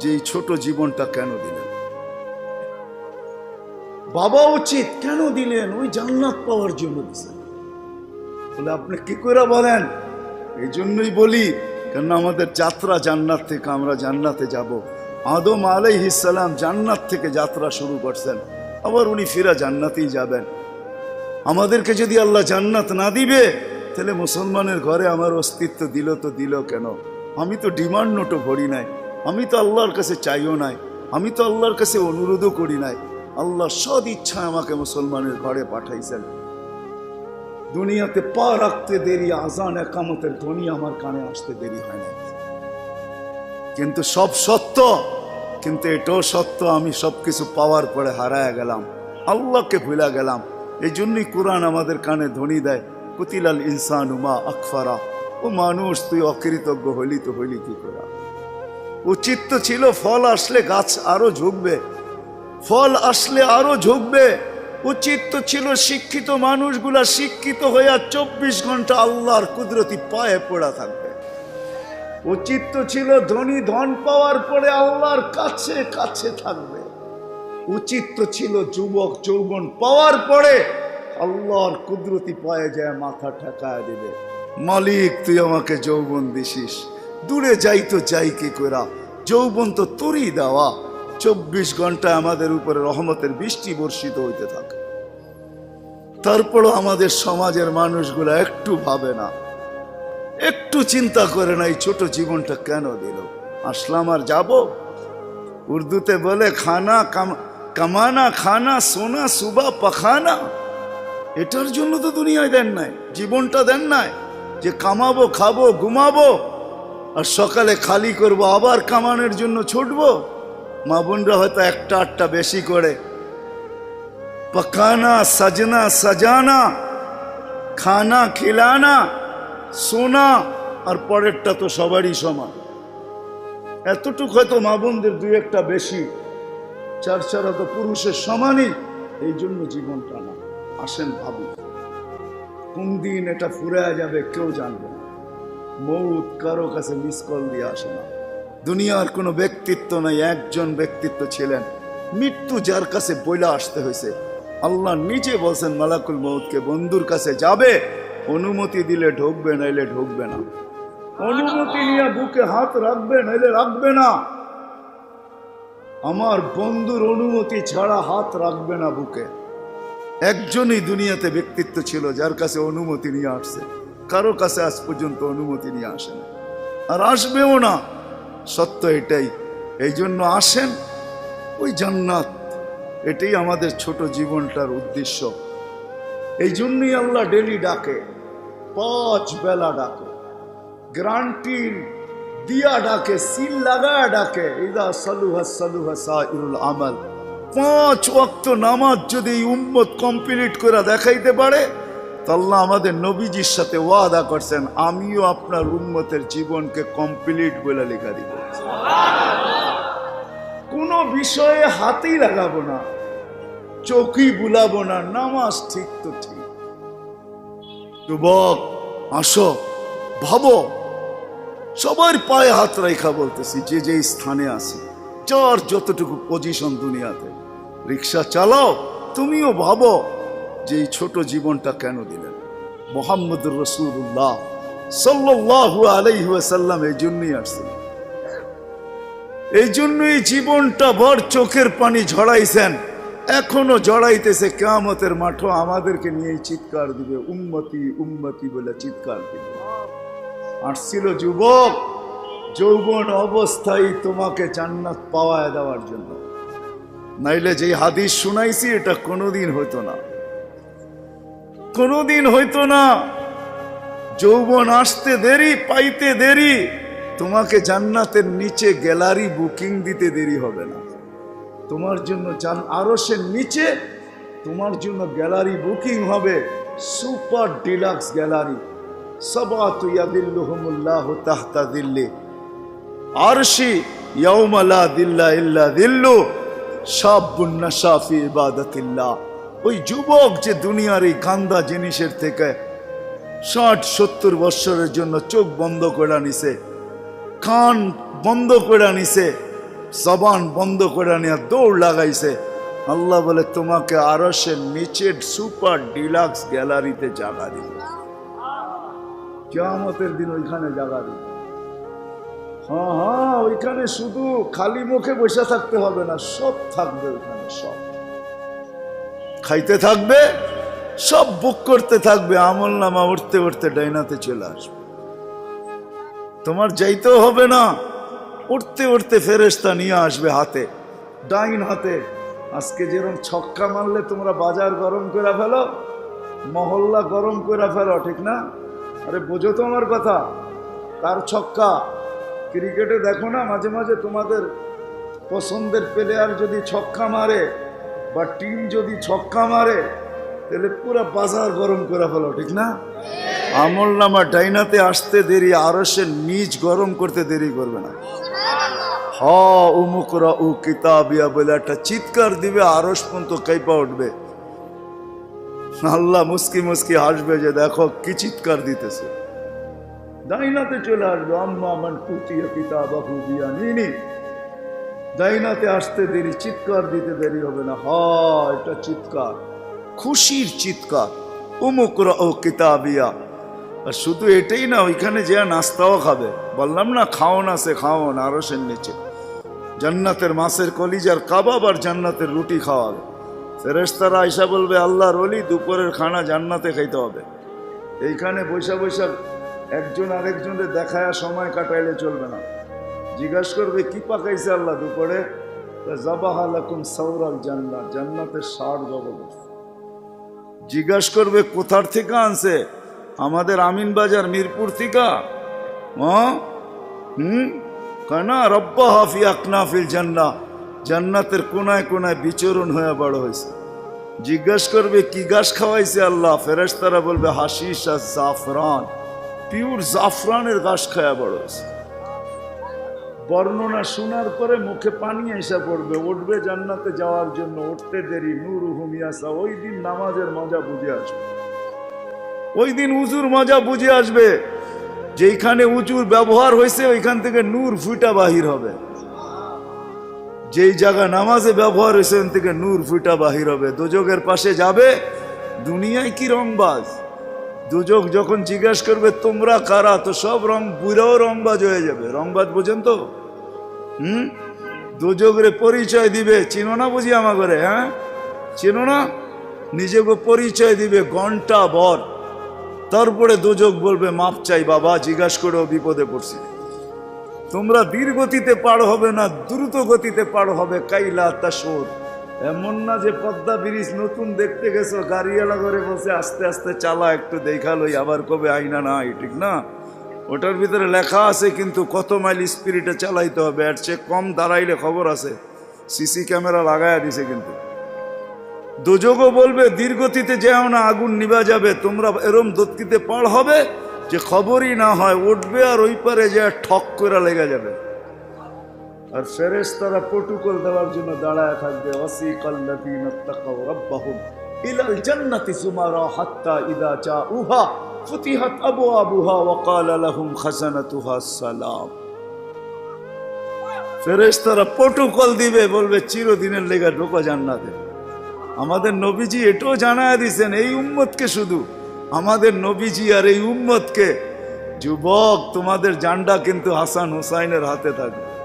যে এই ছোট জীবনটা কেন দিলেন? বাবা উচিত কেন দিলেন? ওই জান্নাত পাওয়ার জন্য দিছেন বলে আপনি কি করে বলেন? এই জন্যই বলি কেন আমাদের যাত্রা জান্নাত থেকে আমরা জান্নাতে যাব। আদম আলাইহিসালাম জান্নাত থেকে যাত্রা শুরু করছেন। আবার উনি ফিরা জান্নাতেই যাবেন। আমাদেরকে যদি আল্লাহ জান্নাত না দিবে, তাহলে মুসলমানের ঘরে আমার অস্তিত্ব দিল তো দিল কেন? আমি তো ডিমান্ড নোটও ভরি নাই। আমি তো আল্লাহর কাছে চাইও নাই, আমি তো আল্লাহর কাছে অনুরোধও করি নাই। আল্লাহ সদ ইচ্ছা আমাকে মুসলমানের ঘরে পাঠাইছেন। দুনিয়াতে পা রাখতে দেরি, আজান একামতের ধ্বনি আমার কানে আসতে দেরি হয় না কিন্তু সব সত্য, কিন্তু এটাও সত্য, আমি সবকিছু পাওয়ার পরে হারায় গেলাম, আল্লাহকে ভুলা গেলাম। এই জন্যই কোরআন আমাদের কানে ধ্বনি দেয়, কুতিলাল ইনসান উমা আকফারা ও মানুষ তুই অকৃতজ্ঞ হইলি তো হইলি কি করা? উচিত তো ছিল ফল আসলে গাছ আরও ঝুঁকবে। ফল আসলে আরও ঝুঁকবে। উচিত তো ছিল শিক্ষিত মানুষগুলা শিক্ষিত হইয়া চব্বিশ ঘণ্টা আল্লাহর কুদরতি পায়ে পড়া থাকবে। উচিত তো ছিল ধনী ধন পাওয়ার পরে আল্লাহর কাছে কাছে থাকবে। উচিত তো ছিল যুবক যৌবন পাওয়ার পরে আল্লাহর কুদরতি পায়ে যায় মাথা ঠেকায় দিবে। মালিক, তুই আমাকে যৌবন দিছিস। দূরে যাই তো যাই কি করা যৌবন তো তোরই দেওয়া। চব্বিশ ঘণ্টা আমাদের উপরে রহমতের বৃষ্টি বর্ষিত হইতে থাকে। তারপরও আমাদের সমাজের মানুষগুলা একটু ভাবে না। একটু চিন্তা করে না এই ছোট জীবনটা কেন দিল? আসলাম আর যাব? উর্দুতে বলে, খানা কাম, কামানা, খানা, সোনা, সুবা, পাখানা। এটার জন্য তো দুনিয়ায় দেন নাই, জীবনটা দেন নাই। যে কামাবো, খাব, ঘুমাবো আর সকালে খালি করব, আবার কামানোর জন্য ছুটবো? মা বোনরা হয়তো একটা আটটা বেশি করে। পকানা, সাজনা, সাজানা, খানা, খিলানা, সোনা, আর পরেরটা তো সবারই সমান। এতটুকু হয়তো মা বোনদের দুই একটা বেশি। চার চারা তো পুরুষের সমানই। এই জন্য জীবনটা না আসেন ভাবি কোন দিন এটা ফুরে যাবে কেউ জানবে না। মৌত কারও কাছে মিস কল দিয়ে আসে না। দুনিয়ার কোনো ব্যক্তিত্ব নাই, একজন ব্যক্তিত্ব ছিলেন। মৃত্যু যার কাছে বইলা আসতে হয়েছে। আল্লাহ নিজে বলছেন, মালাকুল মৌতকে বন্ধুর কাছে যাবে, অনুমতি দিলে ঢুকবে, নাইলে ঢুকবে না। অনুমতি নিয়ে বুকে হাত রাখবে, নাইলে রাখবে না। আমার বন্ধুর অনুমতি ছাড়া হাত রাখবে না বুকে। একজনই দুনিয়াতে ব্যক্তিত্ব ছিল, যার কাছে অনুমতি নিয়ে আসছে। কারও কাছে আজ পর্যন্ত অনুমতি নিয়ে আসে না আর আসবেও না। সত্য এটাই। এই জন্য আসেন। ওই জান্নাত, এটাই আমাদের ছোট জীবনটার উদ্দেশ্য। এই জন্যই আল্লাহ ডেলি ডাকে, পাঁচ বেলা ডাকে। গ্রান্টিন দিয়া ডাকে, সিল লাগা ডাকে, ইদা সালুহা সালুহা সাইরুল আমাল। পাঁচ ওয়াক্ত নামাজ যদি উম্মত কমপ্লিট করে দেখাইতে পারে আল্লাহ আমাদের নবীজির সাথে ওয়াদা করছেন, আমিও আপনার উম্মতের জীবনকে কমপ্লিট বলে লেখা দিব। কোনো বিষয়ে হাতেই লাগাবো না, চোখই বুলাবো না, নামাজ ঠিক তো ঠিক। যুবক, আসো, ভাবো, সবার পায়ে হাত রেখা বলতেছি, যে যে স্থানে আছে, যার যতটুকু পজিশন দুনিয়াতে। রিক্সা চালাও, তুমিও ভাবো যে এই ছোট জীবনটা কেন দিলেন? মোহাম্মদুর রসুল্লাহ সাল্লাহ আলাইহাল্লাম এই জন্যই আসছেন এই জন্যই জীবনটা ভর চোখের পানি ঝড়াইছেন এখনও জড়াইতেছে কেয়ামতের মাঠও আমাদেরকে নিয়েই চিৎকার দিবে, উম্মতি উম্মতি বলে চিৎকার দিবে। আসছিল যুবক, যৌবন অবস্থায় তোমাকে জান্নাত পাওয়ায় দেওয়ার জন্য। নাইলে যে হাদিস শুনাইছি, এটা কোনোদিন হতো না। কোনোদিন হইতো না। যৌবন আসতে দেরি, পাইতে দেরি। তোমাকে জান্নাতের নিচে গ্যালারি বুকিং দিতে দেরি হবে না। তোমার জন্য জান আরসের নিচে, তোমার জন্য গ্যালারি বুকিং হবে সুপার ডিলাক্স গ্যালারি। সবাত ইয়াদিল্লুহুমুল্লাহ তাহতা দিল্লি। আরশি ইয়াউমালা দিল্লা ইল্লা দিল্লু সাবুন নাশাফি ইবাদাতিল্লাহ। ওই যুবক যে দুনিয়ার এই গান্দা জিনিসের থেকে ষাট, সত্তর বৎসরের জন্য চোখ বন্ধ করে নিছে, কান বন্ধ করে নিছে, জবান বন্ধ করে নিয়ে দৌড় লাগাইছে। আল্লাহ বলে, তোমাকে আরসের নিচের সুপার ডিলাক্স গ্যালারিতে জাগা দিব। কেয়ামতের দিন ওইখানে জাগা দিব। হ্যাঁ হ্যাঁ ওইখানে শুধু খালি মুখে বসে থাকতে হবে না, সব থাকবে ওইখানে, সব। খাইতে থাকবে, সব বুক করতে থাকবে, আমল নামা উঠতে উঠতে ডাইনাতে চলে আসবে। তোমার যাইতেও হবে না উঠতে উঠতে ফেরেস্তা নিয়ে আসবে হাতে, ডাইন হাতে। আজকে যেরকম ছক্কা মারলে তোমরা বাজার গরম করে ফেলো, মহল্লা গরম করে ফেলো, ঠিক না? আরে বোঝো তো আমার কথা তার ছক্কা? ক্রিকেটে দেখো না, মাঝে মাঝে তোমাদের পছন্দের প্লেয়ার যদি ছক্কা মারে বা টিম যদি ছক্কা মারে, তাহলে পুরো বাজার গরম করে ফেলো, ঠিক না? আমল নামা ডাইনাতে আসতে দেরি আরসের নিজ গরম করতে দেরি করবে না। হ, উমুকরা উ কিতাবিয়া বলে একটা চিৎকার দিবে আরস পর্যন্ত কাইপা উঠবে। আল্লাহ মুস্কি মুস্কি হাসবে যে, দেখো কি চিৎকার দিতেছে। ডাইনাতে চলে আসবে, আম্মা মান কুতিয়া কিতাবাহু বিয়ামিনি ডাইনাতে আসতে দেরি, চিৎকার দিতে দেরি হবে না। হয়, এটা চিৎকার। খুশির চিৎকার। উমুকরা ও কিতাবিয়া। আর শুধু এটাই না, ওইখানে যে নাস্তাও খাবে। বললাম না খাওন আছে খাওন আরসের নিচে। জান্নাতের মাছের কলিজার কাবাব আর জান্নাতের রুটি খাওয়াবে। ফেরেস্তারা আইসা বলবে, আল্লাহর অলি দুপুরের খানা জান্নাতে খাইতে হবে। এইখানে বৈশা বৈশা একজন আরেকজনের দেখায় সময় কাটাইলে চলবে না। জিজ্ঞাসা করবে, কি পাকাইছে আল্লাহ দুপুরে? জবাহালাকুম সৌরাল জান্নাত জান্নাতের ষাট জবরদস্ত জিজ্ঞাসা করবে, কোথার থেকে আনছে? আমাদের আমিন বাজার মিরপুর থেকে। হুম? কেনা রব্বা হাফি আকনাফিল জান্না জান্নাতের কোনায় কোনায় বিচরণ হয়ে বড় হয়েছে। জিজ্ঞাসা করবে, কি গাছ খাওয়াইছে আল্লাহ? ফেরেশতারা বলবে হাসিস আর জাফরান পিওর জাফরানের গাছ খাওয়া বড় হয়েছে। বর্ণনা শোনার পরে মুখে পানি এসে পড়বে। উঠবে জান্নাতে যাওয়ার জন্য। উঠতে দেরি। নূর হুমিয়াসা ওই দিন নামাজের মজা বুঝে আসবে। ওই দিন উজুর মজা বুঝে আসবে। যেইখানে উঁচুর ব্যবহার হয়েছে, ওইখান থেকে নূর ফুটা বাহির হবে। যেই জায়গা নামাজে ব্যবহার হয়েছে ওখান থেকে নূর ফুটা বাহির হবে। দুযোগের পাশে যাবে। দুনিয়ায় কি রংবাজ? দুযোগ যখন জিজ্ঞাসা করবে, তোমরা কারা? তো সব রং বুড়াও রংবাজ হয়ে যাবে। রংবাজ বোঝেন তো? হুম? দুযোগরে পরিচয় দিবে। চিনো না বুঝি আমা করে হ্যাঁ? চিনো না? নিজেকে পরিচয় দিবে ঘণ্টা বর তারপরে দুযোগ বলবে, মাপ চাই বাবা, জিজ্ঞাসা করেও বিপদে পড়ছি। তোমরা ধীর গতিতে পার হবে না, দ্রুত গতিতে পার হবে, কাইলা তাসর। এমন না যে পদ্মা ব্রিজ নতুন দেখতে গেছো, গাড়িওয়ালা করে বসে আস্তে আস্তে চালা একটু দেখালোই আবার কবে আইনা নাই, ঠিক না? ওটার ভিতরে লেখা আছে কিন্তু কত মাইল স্পিরিটে চালাইতে হবে এর সে কম দাঁড়াইলে খবর আছে। সিসি ক্যামেরা লাগায়া দিছে কিন্তু। দুযোগও বলবে দীর্ঘতিতে যেও না, আগুন নিবা যাবে, তোমরা এরম দত্তিতে পার হবে যে খবরই না হয়, উঠবে আর ওই পারে যে ঠক করে লেগে যাবে। আর ফেরেস তারা প্রটোকল দেওয়ার জন্য দাঁড়ায় থাকবে। ওয়াসিকাল্লাযীনা তাকাউ রাব্বাহুম ইলাল জান্নাতি সুমারা হাত্তা ইদা ফুতিহাত সালাম। ফেরেশতারা প্রটোকল দিবে, বলবে, চিরদিনের লেগে ঢোকা জান্নাতে। আমাদের নবীজি এটাও জানায় দিছেন, এই উম্মতকে শুধু। আমাদের নবীজি আর এই উম্মতকে। যুবক, তোমাদের জান্ডা কিন্তু হাসান হুসাইনের হাতে থাকবে।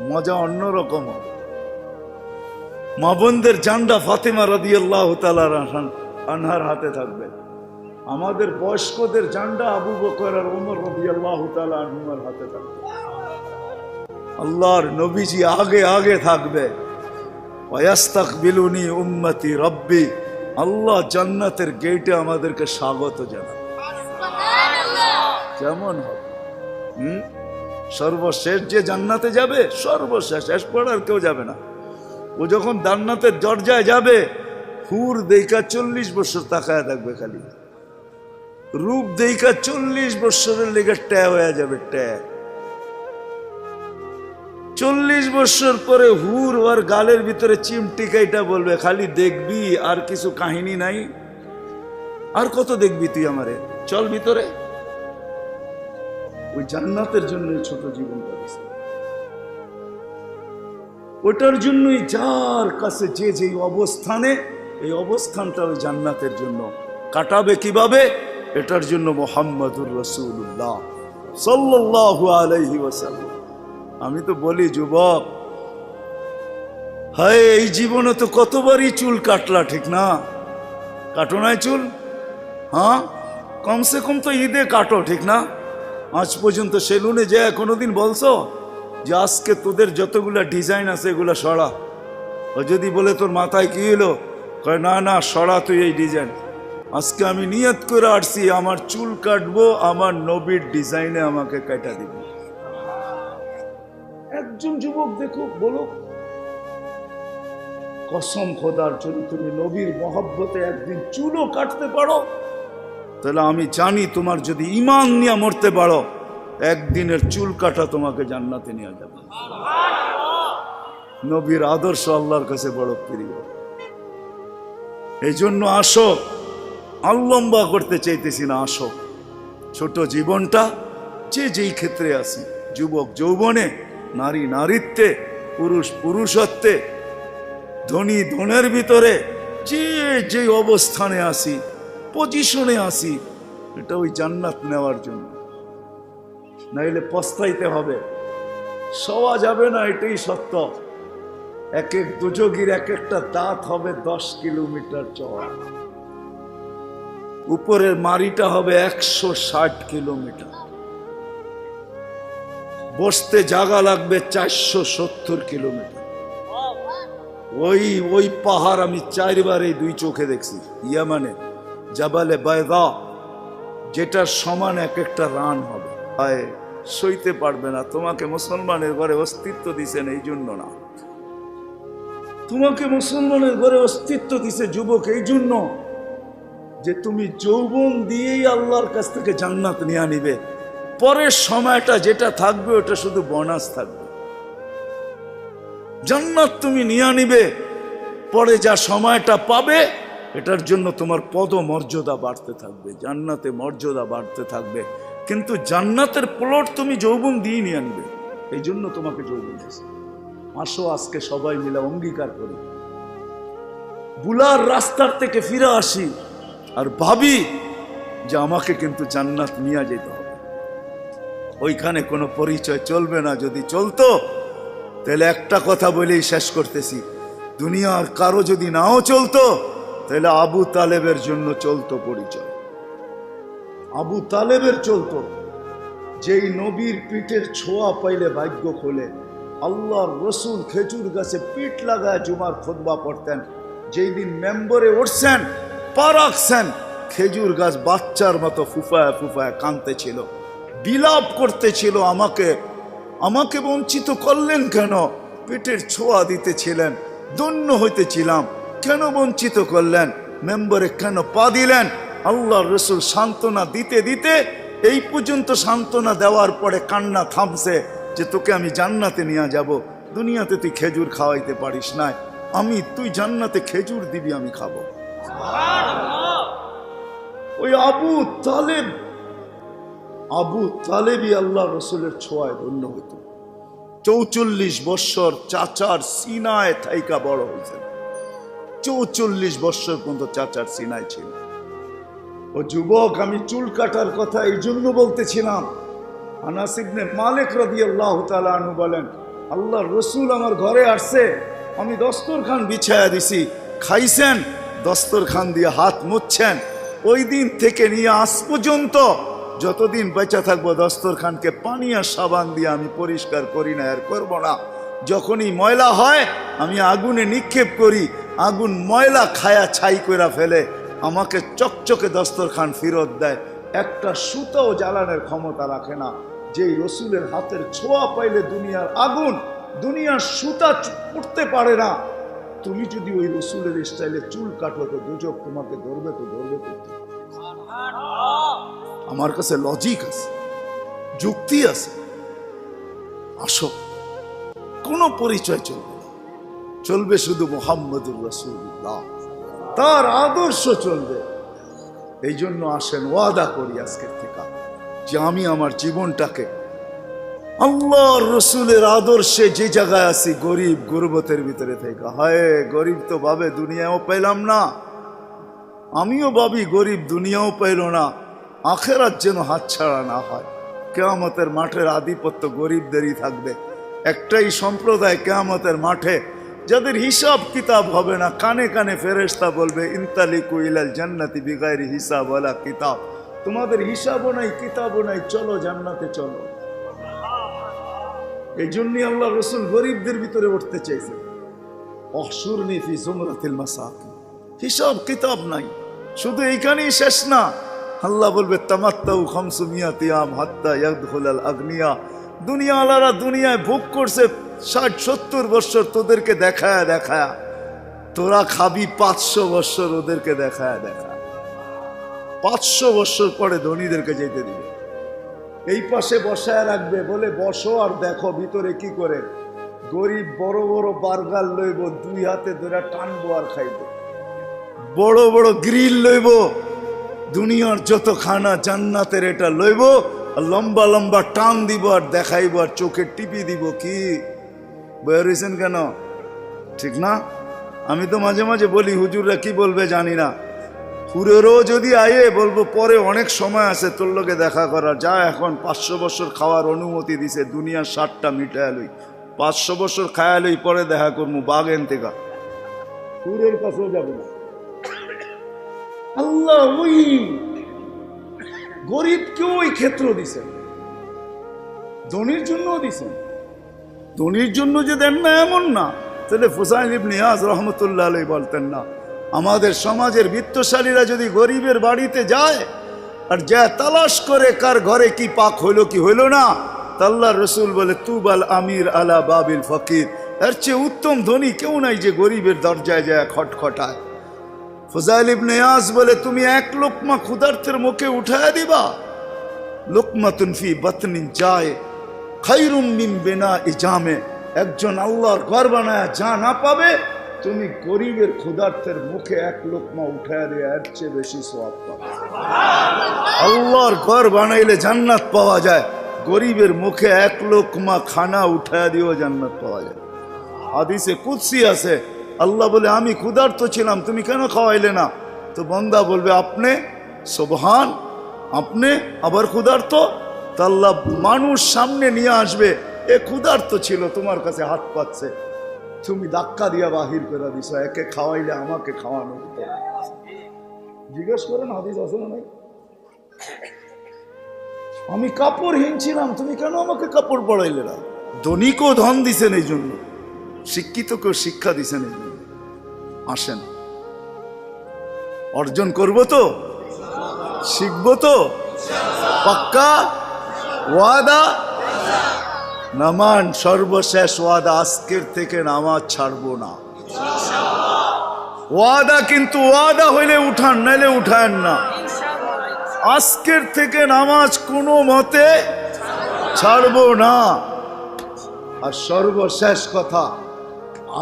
মজা অন্যরকম হবে। মা বোনদের জান্ডা ফাতেমা রাদি আল্লাহ আনহার হাতে থাকবে। আমাদের বয়স্কদের জান্ডা আবু বকর আর উমর রবি আল্লাহ আনহুমার হাতে থাকবে। আল্লাহর নবীজি আগে আগে থাকবে। ওয়াস্তাক বিলুনি উম্মতি রব্বি। আল্লাহ জান্নাতের গেটে আমাদেরকে স্বাগত জানাবে। কেমন হবে। হুম? সর্বশেষ যে জান্নাতে যাবে, সর্বশেষ, শেষ পড়ার কেউ যাবে না। ও যখন জান্নাতের দরজায় যাবে, হুর দেইকা চল্লিশ বছর তাকায় থাকবে খালি। রূপ দেইকা চল্লিশ বছরের লেগে ট্যা হয়ে যাবে, ট্যা। চল্লিশ বছর পরে হুর ওর গালের ভিতরে চিমটিকাইটা বলবে, খালি দেখবি, আর কিছু কাহিনী নাই? আর কত দেখবি তুই আমারে? চল ভিতরে। ওই জান্নাতের জন্য ছোট জীবন করেছে। ওটার জন্যই যার কাছে যে যেই অবস্থানে, এই অবস্থানটা ওই জান্নাতের জন্য কাটাবে কীভাবে? এটার জন্য মোহাম্মদুর রসুল্লাহ সাল্লাল্লাহু আলাইহি ওয়াসাল্লাম। আমি তো বলি, যুবক, হায়, এই জীবনে তো কতবারই চুল কাটলা, ঠিক না? কাটো নাই চুল? হ্যাঁ? কমসে কম তো ঈদে কাটো, ঠিক না? আজ পর্যন্ত সেলুনে যে কোনোদিন বলছো যে আজকে তোদের যতগুলা ডিজাইন আছে এগুলো সরা। ও যদি বলে তোর মাথায় কি এলো, কয়, না না, সরা তুই এই ডিজাইন। আজকে আমি নিয়ত করে আসছি আমার চুল কাটবো, আমার নবীর ডিজাইনে আমাকে কাটা দিব। একজন যুবক দেখো বলো কসম খোদার যদি তুমি নবীর মহব্বতে একদিন চুলও কাটতে পারো। তাহলে আমি জানি তোমার যদি ইমান নিয়ে মরতে পারো, একদিনের চুল কাটা তোমাকে জান্নাতে নিয়ে যাবে। নবীর আদর্শ আল্লাহর কাছে বড় প্রিয়। এই জন্য আসো আল্লম্বা করতে চাইতেছি না, আসো। ছোট জীবনটা, যে যেই ক্ষেত্রে আসি যুবক যৌবনে, নারী নারীত্বে, পুরুষ পুরুষত্বে, ধনী ধনের ভিতরে, যে যে অবস্থানে আসি পজিশনে আসি এটা ওই জান্নাত নেওয়ার জন্য। নাইলে পস্তাইতে হবে। সওয়া যাবে না, এটাই সত্য। এক এক দুযোগীর এক একটা দাঁত হবে দশ কিলোমিটার চওড়া। উপরের মারিটা হবে একশো ষাট কিলোমিটার। বসতে জাগা লাগবে চারশো সত্তর কিলোমিটার। ওই ওই পাহাড় আমি চারবার এই দুই চোখে দেখছি, ইয়ামানে। জাবালে বায়দা যেটার সমান এক একটা রান হবে। সইতে পারবে না। তোমাকে মুসলমানের ঘরে অস্তিত্ব দিছেন এই জন্য না। তোমাকে মুসলমানের ঘরে অস্তিত্ব দিছে যুবক এই জন্য যে তুমি যৌবন দিয়েই আল্লাহর কাছ থেকে জান্নাত নিয়ে নিবে পরের সময়টা যেটা থাকবে, ওটা শুধু বোনাস থাকবে। জান্নাত তুমি নিয়ে নিবে পরে যা সময়টা পাবে এটার জন্য তোমার পদ মর্যাদা বাড়তে থাকবে, জান্নাতে মর্যাদা বাড়তে থাকবে। কিন্তু জান্নাতের প্লট তুমি যৌবন দিয়ে নিয়ে আনবে, এই জন্য তোমাকে যৌবন দিয়েছে। আসো আজকে সবাই মিলে অঙ্গীকার করি। বুলার রাস্তার থেকে ফিরে আসি আর ভাবি যে আমাকে কিন্তু জান্নাত নিয়ে যেতে হবে। ওইখানে কোনো পরিচয় চলবে না, যদি চলতো, তাহলে একটা কথা বলেই শেষ করতেছি। দুনিয়ার কারও যদি নাও চলতো তাহলে আবু তালেবের জন্য চলতো পরিচয়। আবু তালেবের চলতো। যেই নবীর পিঠের ছোঁয়া পাইলে ভাগ্য খোলে। আল্লাহর রসুল খেজুর গাছে পিঠ লাগায় জুমার খোদবা পড়তেন। যেই দিন মেম্বরে উঠছেন, পা রাখছেন, খেজুর গাছ বাচ্চার মতো ফুফায় ফুফায় কাঁদতেছিল। বিলাপ করতেছিল আমাকে। আমাকে বঞ্চিত করলেন কেন? পেটের ছোঁয়া দিতেছিলেন দন্য হইতেছিলাম। কেন বঞ্চিত করলেন? মেম্বারে কেন পা দিলেন? আল্লাহ রসুল সান্ত্বনা দিতে দিতে এই পর্যন্ত সান্ত্বনা দেওয়ার পরে কান্না থামছে যে তোকে আমি জান্নাতে নিয়ে যাব। দুনিয়াতে তুই খেজুর খাওয়াইতে পারিস না। আমি তুই জান্নাতে খেজুর দিবি আমি খাব। ওই আবু তালেব আবু তালেবই আল্লাহ রসুলের ছোঁয়ায় ধন্য হতো চৌচল্লিশ বৎসর চাচার সিনায় থাইকা বড় হয়েছেন চৌচল্লিশ বৎসর পর্যন্ত চাচার সিনায় ছিল। ও যুবক, আমি চুল কাটার কথা এই জন্য বলতেছিলাম। আনাসিবনে মালিক রদি আল্লাহ তালু বলেন আল্লাহ রসুল আমার ঘরে আসছে, আমি দস্তরখান বিছায়া দিছি। খাইছেন, দস্তরখান দিয়ে হাত মুছছেন। ওই দিন থেকে নিয়ে আজ পর্যন্ত যতদিন বেঁচে থাকব, দস্তরখানকে পানি আর সাবান দিয়ে আমি পরিষ্কার করি না, আর করব না। যখনই ময়লা হয়, আমি আগুনে নিক্ষেপ করি আগুন ময়লা খায়া ছাই করে ফেলে, আমাকে চকচকে দস্তরখান ফিরত দেয়। একটা সুতাও জ্বালানোর ক্ষমতা রাখে না। যেই রসুলের হাতের ছোঁয়া পাইলে দুনিয়ার আগুন, দুনিয়ার সুতা পড়তে পারে না। তুমি যদি ওই রসুলের স্টাইলে চুল কাটো তো দুজক তোমাকে ধরবে তো ধরবে করতে আমার কাছে লজিক আছে, যুক্তি আছে। আসো, কোনো পরিচয় চলবে চলবে শুধু মোহাম্মদুর রসুল্লাহ তার আদর্শ চলবে। এই জন্য আসেন, ওয়াদা করি আজকের থেকে যে আমি আমার জীবনটাকে আল্লাহর রসুলের আদর্শে যে জায়গায় আছি, গরিব গুরবতের ভিতরে থেকে। হায়, গরিব তো ভাবে দুনিয়াও পেলাম না। আমিও ভাবি গরিব দুনিয়াও পাইল না। আখেরার যেন হাতছাড়া না হয়। কেয়ামতের মাঠের আধিপত্য গরিবদেরই থাকবে। একটাই সম্প্রদায় কেয়ামতের মাঠে যাদের হিসাব কিতাব হবে না, কানে কানে ফেরেশতা বলবে, ইনতালিকু ইলাল জান্নাতি বিগাইরি হিসাব ওয়ালা কিতাব। তোমাদের হিসাবও নাই, কিতাবও নাই, চলো জান্নাতে চলো। এই জন্যই আল্লাহ রসুল গরিবদের ভিতরে উঠতে চাইছে। অসুরনি ফি জুমরাতিল মাসাকিন। হিসাব কিতাব নাই, শুধু এইখানেই শেষ না। আল্লাহ বলবে, তামাত্তাউ খামসু তিয়াম হাত্তা ইয়াদখুলাল আগনিয়া। দুনিয়া আলারা দুনিয়ায় ভোগ করছে, ষাট, সত্তর বছর তোদেরকে দেখায় দেখায়। তোরা খাবি পাঁচশো বছর ওদেরকে দেখায় দেখা পাঁচশো বছর পরে ধনীদেরকে যেতে দিবে। এই পাশে বসায় রাখবে, বলে বসো আর দেখো ভিতরে কি করে। গরিব বড় বড় বার্গার লইব, দুই হাতে ধরে টানবো আর খাইব। বড় বড় গ্রিল লইব, দুনিয়ার যত খানা জান্নাতের এটা লইব লম্বা লম্বা টান দিব আর দেখাইব আর চোখে টিপি দিব কি? বয়ে রয়েছেন কেন? ঠিক না? আমি তো মাঝে মাঝে বলি, হুজুররা কি বলবে জানি না। হুরেরও যদি আয়ে, বলব পরে অনেক সময় আছে তোর লোকে দেখা করার। যা এখন পাঁচশো বছর খাওয়ার অনুমতি দিছে, দুনিয়ার ষাটটা মিটায় লই। পাঁচশো বছর খায়া লই, পরে দেখা করব বাগেন থেকে হুরের কাছেও যাবে না। আল্লাহ গরিবকেও ওই ক্ষেত্র দিছেন ধনির জন্যও দিছেন ধনির জন্য যে দেন না, এমন না। তাহলে ফুসাইন ইয়াজ রহমতুল্লাহ আলাই বলতেন না, আমাদের সমাজের বিত্তশালীরা যদি গরিবের বাড়িতে যায়, আর যা তালাশ করে কার ঘরে কি পাক হইল কি হইল না তাল্লা রসুল বলে, তুবাল আমির আলা বাবিল ফকির। এর চেয়ে উত্তম ধনী কেউ নাই যে গরিবের দরজায় যায় খটখটায়। ফজাইল ইবনে ইয়াজ বলে তুমি এক লোকমা ক্ষুধার্থের মুখে উঠায় দিবা? লোকমাতুন ফি বাতনিন যায় খাইরুম মিন বেনা ইজামে একজন আল্লাহর ঘর বানায় যা না পাবে তুমি গরিবের ক্ষুধার্থের মুখে এক লোকমা উঠায় দিয়ে এর চেয়ে বেশি সোয়াব পাবে। আল্লাহর ঘর বানাইলে জান্নাত পাওয়া যায় গরিবের মুখে এক লোকমা খানা উঠায় দিয়েও জান্নাত পাওয়া যায়। হাদিসে কুৎসি আছে আল্লাহ বলে, আমি ক্ষুধার্ত ছিলাম, তুমি কেন খাওয়াইলে না? তো বন্দা বলবে, আপনি সোবহান, আপনি আবার ক্ষুধার্ত? তা আল্লাহ মানুষ সামনে নিয়ে আসবে, এ ক্ষুধার্ত ছিল, তোমার কাছে হাত পাচ্ছে। তুমি ধাক্কা দিয়া বাহির করে দিছ, একে খাওয়াইলে আমাকে খাওয়ানো জিজ্ঞেস করেন, হাদিস আছে না নাই? আমি কাপড়হীন ছিলাম, তুমি কেন আমাকে কাপড় পড়াইলে না? ধনীকেও ধন দিছেন এই জন্য শিক্ষিতকেও শিক্ষা দিছেন এই জন্য আসেন। অর্জন করব তো? শিখব তো? পাক্কা? ওয়াদা? নামান সর্বশেষ ওয়াদা, আজকের থেকে নামাজ ছাড়বো না। ওয়াদা কিন্তু ওয়াদা হইলে উঠান, নাইলে উঠান না। আজকের থেকে নামাজ কোনো মতে ছাড়বো না। আর সর্বশেষ কথা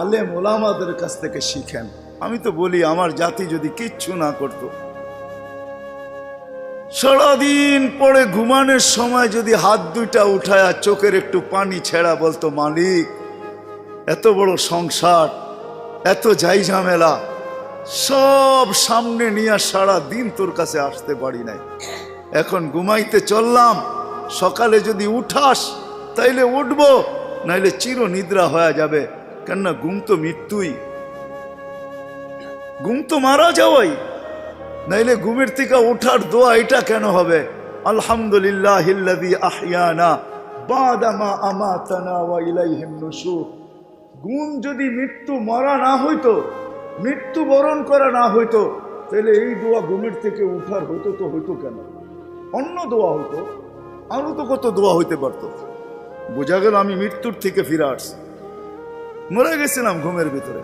আলেম ওলামাদের কাছ থেকে শিখেন। আমি তো বলি, আমার জাতি যদি কিচ্ছু না করত। সারাদিন পরে ঘুমানোর সময় যদি হাত দুইটা উঠায় চোখের একটু পানি ছেড়া বলতো, মালিক, এত বড় সংসার, এত যাই ঝামেলা, সব সামনে নিয়ে সারা দিন তোর কাছে আসতে পারি নাই। এখন ঘুমাইতে চললাম, সকালে যদি উঠাস, তাইলে উঠবো, নাইলে চির নিদ্রা হয়ে যাবে। কেননা গুম তো মৃত্যুই। গুম তো মারা যাওয়াই। নাইলে গুমের থেকে ওঠার দোয়া এটা কেন হবে? আলহামদুলিল্লাহ বাদামা আমাতানা ওয়া ঘুম যদি মৃত্যু মরা না হইতো, মৃত্যু বরণ করা না হইতো তাহলে এই দোয়া ঘুমের থেকে উঠার হইতো তো হইতো কেন? অন্য দোয়া হইতো আরও তো কত দোয়া হইতে পারতো। বোঝা গেল আমি মৃত্যুর থেকে ফিরে আসছি। মরে গেছিলাম ঘুমের ভিতরে।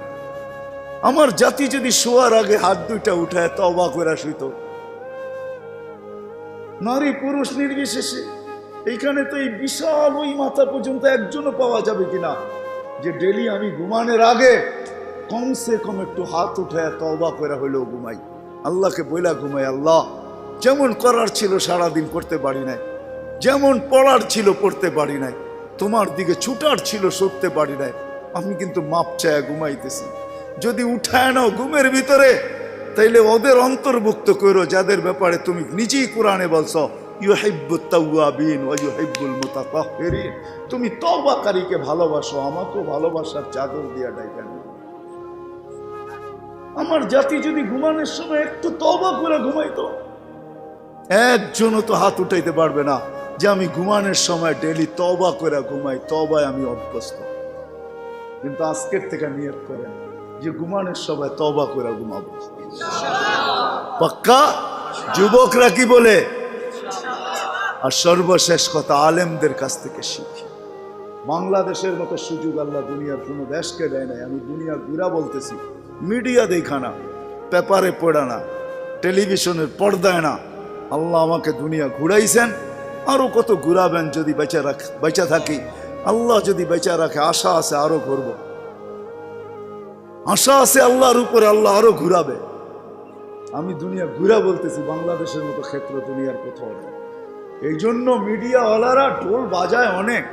আমার জাতি যদি শোয়ার আগে হাত দুইটা উঠায় তবা করে শুইত। নারী পুরুষ নির্বিশেষে, এইখানে তো এই বিশাল ওই মাথা পর্যন্ত একজনও পাওয়া যাবে কিনা? যে ডেলি আমি ঘুমানোর আগে কমসে কম একটু হাত উঠায় তবা করে হইলেও ঘুমাই। আল্লাহকে বইলা ঘুমাই, আল্লাহ, যেমন করার ছিল সারাদিন করতে পারি নাই, যেমন পড়ার ছিল পড়তে পারি নাই, তোমার দিকে ছুটার ছিল সরতে পারি নাই আমি কিন্তু মাপ চায়া ঘুমাইতেছি। যদি উঠায় নাও ঘুমের ভিতরে, তাইলে ওদের অন্তর্ভুক্ত করো যাদের ব্যাপারে তুমি নিজেই কোরআনে বলছো তুমি তওবাকারীকে ভালোবাসো, আমাকেও ভালোবাসার চাদর দিয়া ডাইকা। আমার জাতি যদি ঘুমানোর সময় একটু তবা করে ঘুমাইতো, একজনও তো হাত উঠাইতে পারবে না যে আমি ঘুমানোর সময় ডেলি তবা করে ঘুমাই তবায় আমি অভ্যস্ত। কিন্তু আজকের থেকে নিয়ত করেন যে ঘুমানোর সবাই তবা করে ঘুমাবো। পাক্কা? যুবকরা কি বলে? আর সর্বশেষ কথা, আলেমদের কাছ থেকে শিখি। বাংলাদেশের মতো সুযোগ আল্লাহ দুনিয়ার কোনো দেশকে দেয় নাই। আমি দুনিয়া ঘুরা বলতেছি, মিডিয়া দেখা না, পেপারে পড়া না, টেলিভিশনের পর্দায় না। আল্লাহ আমাকে দুনিয়া ঘুরাইছেন আরও কত ঘুরাবেন যদি বেঁচে রাখ বেঁচে থাকি। আল্লাহ যদি বেচা রাখে, আশা আছে আরও করব। আশা আছে আল্লাহর উপরে আল্লাহ আরও ঘুরাবে। আমি দুনিয়া ঘুরা বলতেছি, বাংলাদেশের মতো ক্ষেত্র দুনিয়ার কোথাও নেই। এই জন্য মিডিয়াওয়ালারা ঢোল বাজায় অনেক,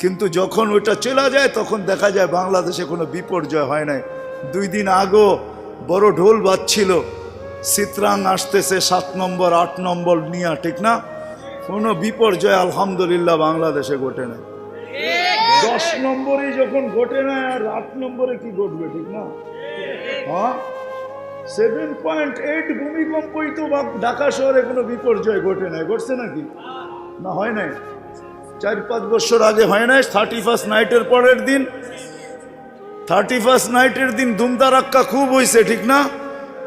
কিন্তু যখন ওইটা চলে যায়, তখন দেখা যায় বাংলাদেশে কোনো বিপর্যয় হয় নাই। দুই দিন আগেও বড় ঢোল বাজছিল চিত্রাং আসতেছে সাত নম্বর, আট নম্বর নিয়ে, ঠিক না? কোনো বিপর্যয় আলহামদুলিল্লাহ বাংলাদেশে ঘটে না দশ নম্বরে যখন ঘটে না আর আট নম্বরে কি ঘটবে ঠিক না? হ্যাঁ? সেভেন পয়েন্ট এইট ভূমিকম্পই তো বা- ঢাকা শহরে কোনো বিপর্যয় ঘটে নাই ঘটছে নাকি? না হয় নাই। চার পাঁচ বছর আগে হয় নাই থার্টি ফার্স্ট নাইটের পরের দিন। থার্টি ফার্স্ট নাইটের দিন ধুমধারাক্কা খুব হয়েছে ঠিক না?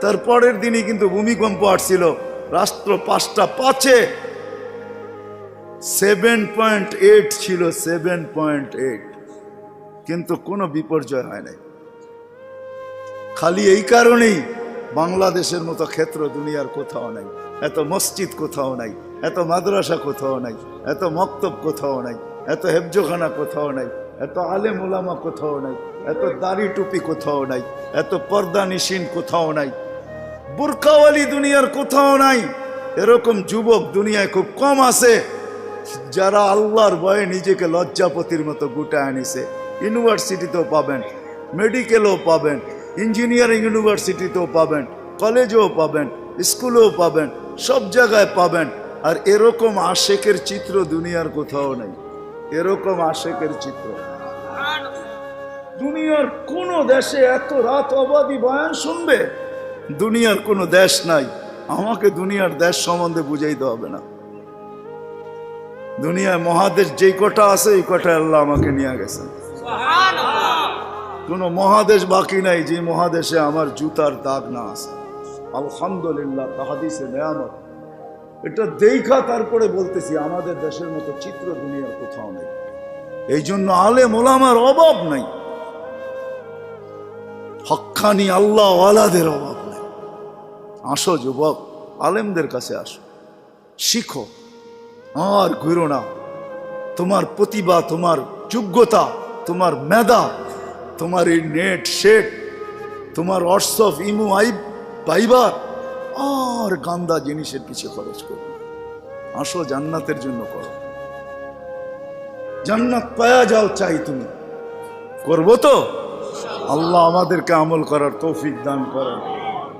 তার পরের দিনই কিন্তু ভূমিকম্প আসছিল। রাষ্ট্র পাঁচটা পাঁচে সেভেন পয়েন্ট এইট ছিল সেভেন পয়েন্ট এইট কিন্তু কোনো বিপর্যয় হয় নাই। খালি এই কারণেই বাংলাদেশের মতো ক্ষেত্র দুনিয়ার কোথাও নাই, এত মসজিদ কোথাও নাই, এত মাদ্রাসা কোথাও নাই, এত মক্তব কোথাও নাই, এত হেফজোখানা কোথাও নাই, এত আলেম ওলামা কোথাও নাই, এত দাড়ি টুপি কোথাও নাই, এত পর্দা নিশিন কোথাও নাই, বুরকাওয়ালি দুনিয়ার কোথাও নাই। এরকম যুবক দুনিয়ায় খুব কম আছে। যারা আল্লাহর ভয়ে নিজেকে লজ্জাপতির মতো গুটায় আনিছে, ইউনিভার্সিটিতেও পাবেন, মেডিকেলও পাবেন, ইঞ্জিনিয়ারিং ইউনিভার্সিটিতেও পাবেন, কলেজেও পাবেন, স্কুলেও পাবেন, সব জায়গায় পাবেন। আর এরকম আশেকের চিত্র দুনিয়ার কোথাও নেই। এরকম আশেকের চিত্র। দুনিয়ার কোন দেশে এত রাত অবাধি বয়ান শুনবে? দুনিয়ার কোনো দেশ নাই। আমাকে দুনিয়ার দেশ সম্বন্ধে বুঝাইতে হবে না। দুনিয়ায় মহাদেশ যেই কটা আছে, এই কটা আল্লাহ আমাকে নিয়ে গেছেন। কোনো মহাদেশ বাকি নাই, যে মহাদেশে আমার জুতার দাগ না আছে। আলহামদুলিল্লাহ, তাহাদিসে নেয়ামত। এটা দেখা তারপরে বলতেছি, আমাদের দেশের মতো চিত্র দুনিয়ার কোথাও নেই। এই জন্য আলে মোলামার অভাব নাই। হক্কানি আল্লাহ ওয়ালাদের অভাব নাই। আসো যুবক, আলেমদের কাছে আসো। শিখো। আর ঘুরো না। তোমার প্রতিভা, তোমার যোগ্যতা, তোমার মেধা, তোমার এই নেট সেট, তোমার হোয়াটসঅ্যাপ ইমু আইব পাইবার আর গান্দা জিনিসের পিছে খরচ করো আসো জান্নাতের জন্য করো। জান্নাত পায়া যাও চাই তুমি। করব তো? আল্লাহ আমাদেরকে আমল করার তৌফিক দান করেন।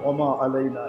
ওমা আলাইনা